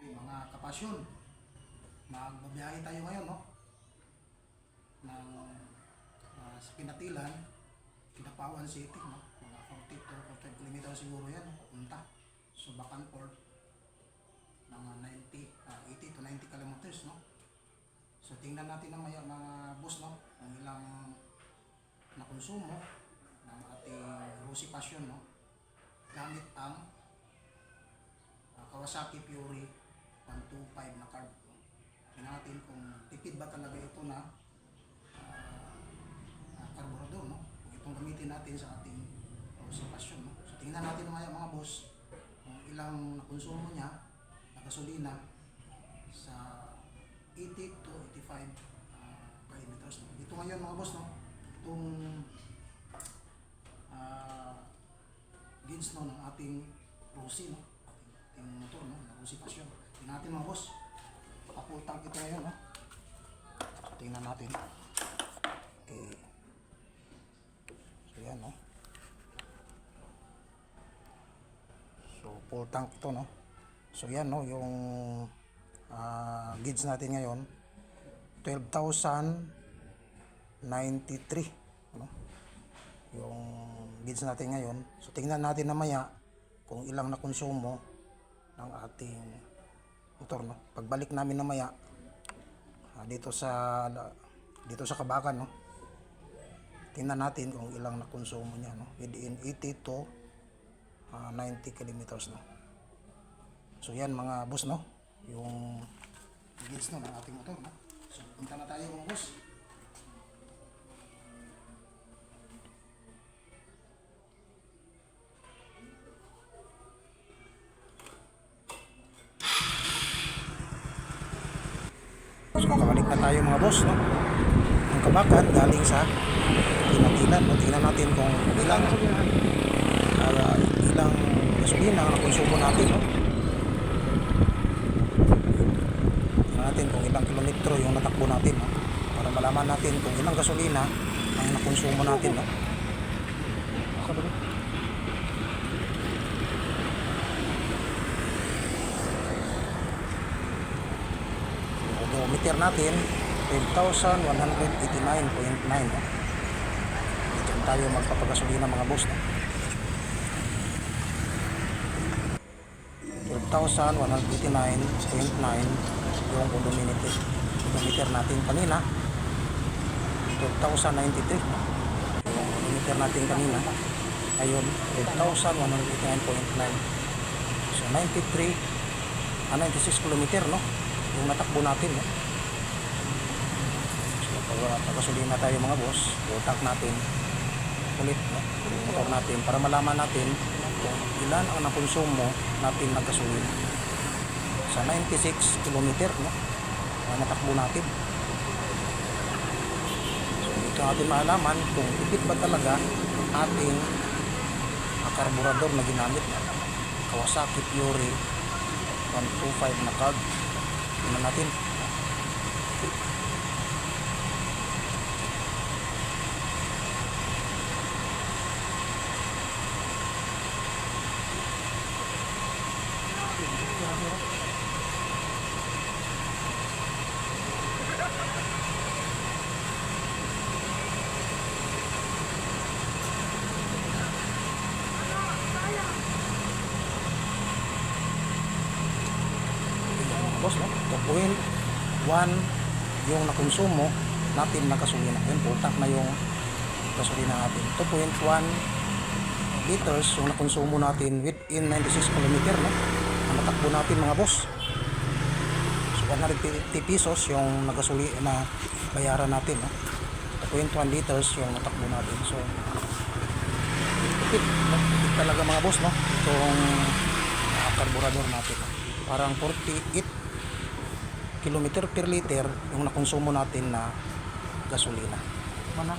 Mga kapasyon, magbabiyahe tayo ngayon, no? Ng ah, sa Pinatilan, Kinapawan City, no? Mga 40 to 45 kilometers siguro yan, no? Papunta. So, Bacanport, mga 90, ah, 80 to 90 kilometers, no? So, tingnan natin ng mga, mga boss, no? Kung ilang nakonsumo ng ating Rosy Passion, no? Gamit ang ah, Kawasaki Fury 125 na carb. Tingnan natin kung tipid ba talaga ito na ah, ah, carburetor, no? Kung itong gamitin natin sa ating Passion, no? So, tingnan natin mga, mga boss kung ilang nakonsumo niya na gasolina sa 80 to 85 ah, kilometers. No? Ito ngayon mga boss, no? Itong ah gauge no, ng ating Rosy, no? ating, ating motor, no? na Rosy Passion. Natin mga boss. Kaputang ito ngayon. No? Tingnan natin. Okay. So yan, no? So, full tank ito, no? So yan, no? Yung ah gauge natin ngayon, 12,093. Ano? Yung gauge natin ngayon. So tingnan natin namaya kung ilang na konsumo ng ating motor, no? Pagbalik namin namaya ah, dito sa dito sa Kabakan, no? Tingnan natin kung ilang na konsumo niya, no? Within 80 to ah, 90 kilometers, no? So yan mga boss, no? Yung gauge no, ng ating motor, no? So punta na tayo mga boss. So kabalik na tayo mga boss, no? Ang kabakan galing sa Pinatilan. No? Tingnan natin kung ilang ah, ilang gasolina ang konsumo natin, no? Tingnan natin kung ilang kilometro yung natakbo natin, no? Para malaman natin kung ilang gasolina ang nakonsumo natin, no? Odometer natin 12,189.9 no? Diyan tayo magpapagasolina mga boss no? 12,189.9 yung odometer odometer natin kanina 12,093 no? yung odometer natin kanina ngayon 12,189.9 so 93 ah, 96 kilometer no yung natakbo natin no? so pag pagkasulina tayo mga boss utak natin ulit no? yung motor natin para malaman natin kung ilan ang nakonsumo natin ng gasolina sa 96 kilometer no? na natakbo natin so ito natin malaman kung tipid ba talaga ang ating ah, karburador na ginamit no? Kawasaki Fury 125 na carb Tingnan natin. boss no? 2.1 yung nakonsumo natin na gasolina yun putak na yung gasolina natin 2.1 liters yung nakonsumo natin within 96 kilometer no? ang natakbo natin mga boss so 150 pesos yung nagasoli na bayaran natin no? 2.1 liters yung natakbo natin so tipid talaga mga boss no? itong ah, karburador natin parang 48 kilometer per liter yung nakonsumo natin na gasolina. Mana?